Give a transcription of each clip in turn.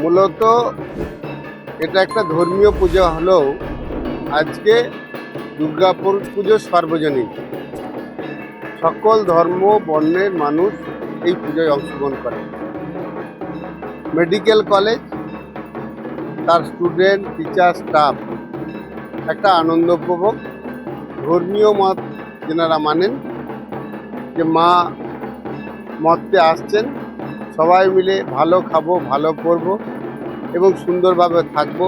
মূলত এটা একটা ধর্মীয় পূজা হলেও আজকে দুর্গাপুর পুজো সর্বজনীন। সকল ধর্ম, বর্ণের মানুষ এই পুজোয় অংশগ্রহণ করে মেডিকেল কলেজ, তার স্টুডেন্ট, টিচার, স্টাফ একটা আনন্দ উপভোগ ধর্মীয় মত যেনারা মানেন, যে মা মততে আসছেন, সবাই মিলে ভালো খাব, ভালো পরবো এবং সুন্দরভাবে থাকব।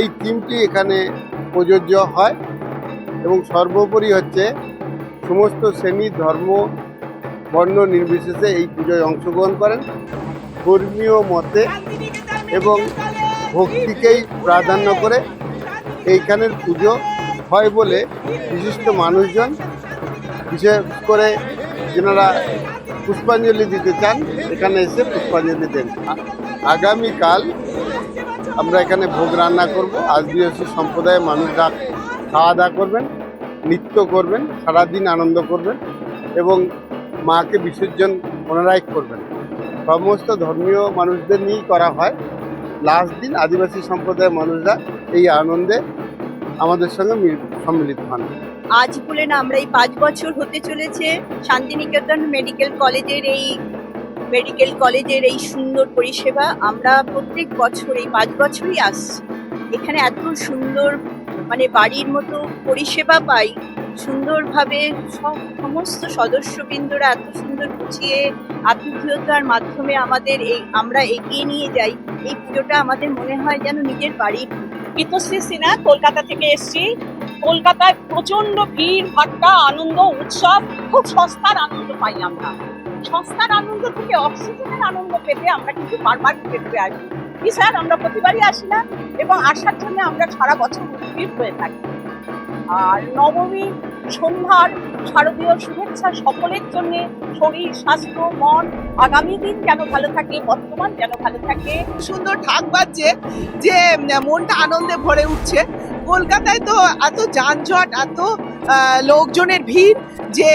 এই থিমটি এখানে প্রযোজ্য হয় এবং সর্বোপরি হচ্ছে সমস্ত শ্রেণি, ধর্ম, বর্ণ নির্বিশেষে এই পুজোয় অংশগ্রহণ করেন। ধর্মীয় মতে এবং ভক্তিকেই প্রাধান্য করে এইখানের পুজো হয় বলে বিশিষ্ট মানুষজন, বিশেষ করে যেনারা পুষ্পাঞ্জলি দিতে চান, এখানে এসে পুষ্পাঞ্জলি দেন। আগামীকাল আমরা এখানে ভোগ রান্না করব। আদিবাসী সম্প্রদায়ের মানুষরা খাওয়া দাওয়া করবেন, নৃত্য করবেন, সারাদিন আনন্দ করবেন এবং মাকে বিসর্জন ওনারাই করবেন। সমস্ত ধর্মীয় মানুষদের নিয়েই করা হয়। লাস্ট দিন আদিবাসী সম্প্রদায়ের মানুষরা এই আনন্দে আমাদের সঙ্গে মিল- সম্মিলিত হন। আজ বলে না আমরা এই পাঁচ বছর হতে চলেছে শান্তিনিকেতন মেডিকেল কলেজের এই মেডিকেল কলেজের এই সুন্দর পরিষেবা। আমরা প্রত্যেক বছর, এই পাঁচ বছরই আসছি। এখানে এত সুন্দর মানে বাড়ির মতো পরিষেবা পাই। সুন্দরভাবে সব সমস্ত সদস্যবৃন্দরা এত সুন্দর গুছিয়ে আতিথেয়তার মাধ্যমে আমাদের এই, আমরা এগিয়ে নিয়ে যাই। এই পুজোটা আমাদের মনে হয় যেন নিজের বাড়ির। গীতশ্রী সিনহা, কলকাতা থেকে এসেছি। কলকাতায় প্রচণ্ড ভিড়, ভাট্টা, আনন্দ, উৎসব, খুব সস্তার আনন্দ পাই আমরা। সস্তার আনন্দ থেকে অক্সিজেনের আনন্দ পেতে আমরা কিন্তু বারবার ঘুরে ঘুরে আসি। কি স্যার, আমরা প্রতিবারই আসি না এবং আসার জন্য আমরা সারা বছর উদ্ভিদ হয়ে থাকি। আর নবমী সন্ধ্যার শারদীয় শুভেচ্ছা সকলের জন্য, শরীর, স্বাস্থ্য, মন, আগামী দিন যেন ভালো থাকে, বর্তমান যেন ভালো থাকে। সুন্দর ঢাক বাজছে যে, মনটা আনন্দে ভরে উঠছে। কলকাতায় তো এত যানজট এত লোকজনের ভিড় যে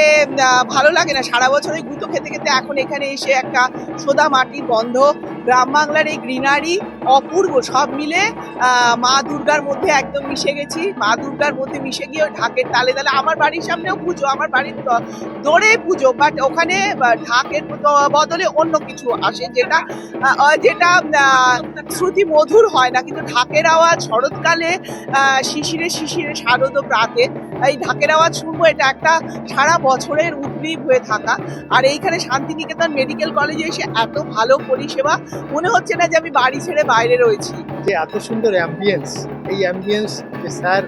ভালো লাগে না। সারা বছর গুঁতো খেতে খেতে এখন এখানে এসে একটা সোদা মাটির গন্ধ গ্রাম বাংলার এই গ্রিনারি অপূর্ব। সব মিলে মা দুর্গার মধ্যে একদম মিশে গেছি। মা দুর্গার মধ্যে মিশে গিয়ে ঢাকের তালে তালে আমার বাড়ির সামনেও পুজো, আমার বাড়ির দৌড়ে পুজো। বাট ওখানে ঢাকের বদলে অন্য কিছু আসে যেটা যেটা শ্রুতি মধুর হয় না। কিন্তু ঢাকের আওয়াজ শরৎকালে শিশিরে শিশিরে শারদ প্রাতে, এই ঢাকের আওয়াজ শুনব এটা একটা সারা বছরের উদ্গ্রীব হয়ে থাকা। আর এইখানে শান্তিনিকেতন মেডিকেল কলেজে এসে এত ভালো পরিষেবা, মনে হচ্ছে না যে আমি বাড়ি ছেড়ে বাইরে রয়েছি। যে এত সুন্দর অ্যাম্বিয়েন্স এই অ্যাম্বিয়েন্স যে স্যার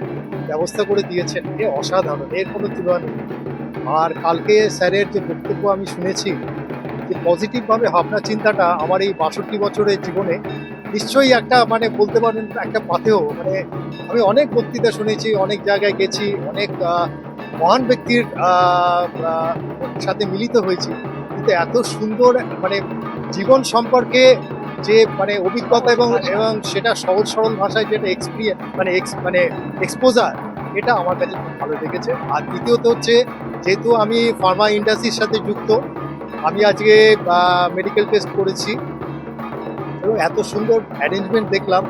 ব্যবস্থা করে দিয়েছেন, এ অসাধারণ, এর কোনো তুলনা নেই। আর কালকে স্যারের যে বক্তব্য আমি শুনেছি, যে পজিটিভভাবে ভাবনা চিন্তাটা আমার এই বাষট্টি বছরের জীবনে নিশ্চয়ই একটা মানে বলতে পারেন, একটা পাথেও মানে আমি অনেক বক্তৃতা শুনেছি, অনেক জায়গায় গেছি, অনেক মহান ব্যক্তির সাথে মিলিত হয়েছি। কিন্তু এত সুন্দর মানে জীবন সম্পর্কে যে মানে অভিজ্ঞতা এবং এবং সেটা সহজ সরল ভাষায় যেটা এক্সপিরিয়েন্স মানে ex- মানে এক্সপোজার এটা আমার কাছে খুব ভালো লেগেছে। আর দ্বিতীয়ত হচ্ছে, যেহেতু আমি ফার্মা ইন্ডাস্ট্রির সাথে যুক্ত, আমি আজকে মেডিকেল টেস্ট করেছি। এবং এত সুন্দর অ্যারেঞ্জমেন্ট দেখলাম।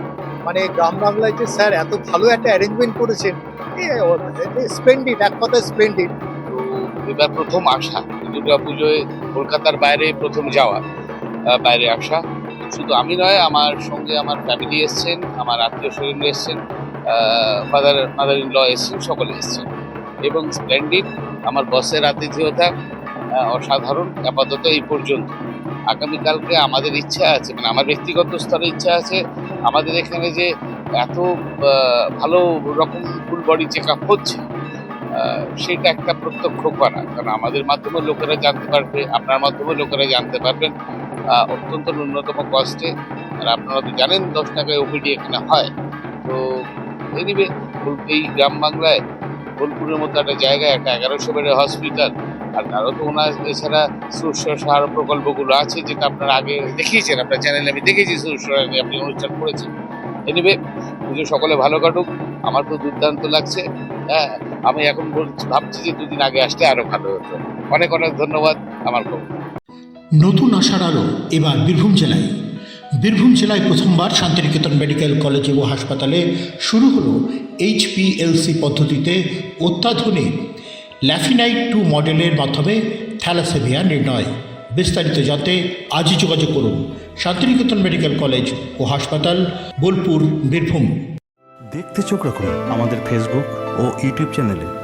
মানে গ্রাম বাংলায় যে স্যার এত ভালো একটা অ্যারেঞ্জমেন্ট করেছেন স্প্লেন্ডিড এক কথায় স্প্লেন্ডিড এবার প্রথম আসা, দুর্গা পুজোয় কলকাতার বাইরে প্রথম যাওয়া বাইরে আসা। শুধু আমি নয়, আমার সঙ্গে আমার ফ্যামিলি এসছেন, আমার আত্মীয় স্বজন এসছেন ফাদার মাদার ইন ল এসছেন, সকলে এসছেন। এবং স্প্লেন্ডিড আমার বসের আতিথেয়তা অসাধারণ, আপাতত এই পর্যন্ত। আগামীকালকে আমাদের ইচ্ছা আছে মানে আমার ব্যক্তিগত স্তরে ইচ্ছা আছে, আমাদের এখানে যে এত ভালো রকম ফুল বডি চেক আপ হচ্ছে সেটা একটা প্রত্যক্ষ করা। কারণ আমাদের মাধ্যমে লোকেরা জানতে পারবে, আপনার মাধ্যমে লোকেরা জানতে পারবেন অত্যন্ত ন্যূনতম কষ্টে আর আপনারা তো জানেন, দশ টাকায় ওপিডি এখানে হয়। তো এনিবে এই গ্রাম বাংলায় বোলপুরের মতো একটা জায়গায় একটা এগারোশো বেডের হসপিটাল আর আরও তো ওনার এছাড়া সুস্বাহার প্রকল্পগুলো আছে, যেটা আপনারা আগে দেখিয়েছেন, আপনার চ্যানেলে আমি দেখেছি সুস্বাহার নিয়ে আপনি অনুষ্ঠান করেছেন। এনিবে পুজো সকলে ভালো কাটুক। আমার তো দুর্দান্ত লাগছে। হ্যাঁ আমি এখন ভাবছি যে দুদিন আগে আসলে আরও ভালো হতো। অনেক অনেক ধন্যবাদ আমার খবর নতুন আসার আলো, এবার বীরভূম জেলায়। বীরভূম জেলায় প্রথমবার শান্তিনিকেতন মেডিকেল কলেজ ও হাসপাতালে শুরু হলো এইচপিএলসি পদ্ধতিতে অত্যাধুনিক ল্যাফিনাইট টু মডেলের মাধ্যমে থ্যালাসেমিয়া নির্ণয়। বিস্তারিত জানতে আজই যোগাযোগ করুন শান্তিনিকেতন মেডিকেল কলেজ ও হাসপাতাল, বোলপুর, বীরভূম। দেখতে চোখ রাখুন আমাদের ফেসবুক ও ইউটিউব চ্যানেলে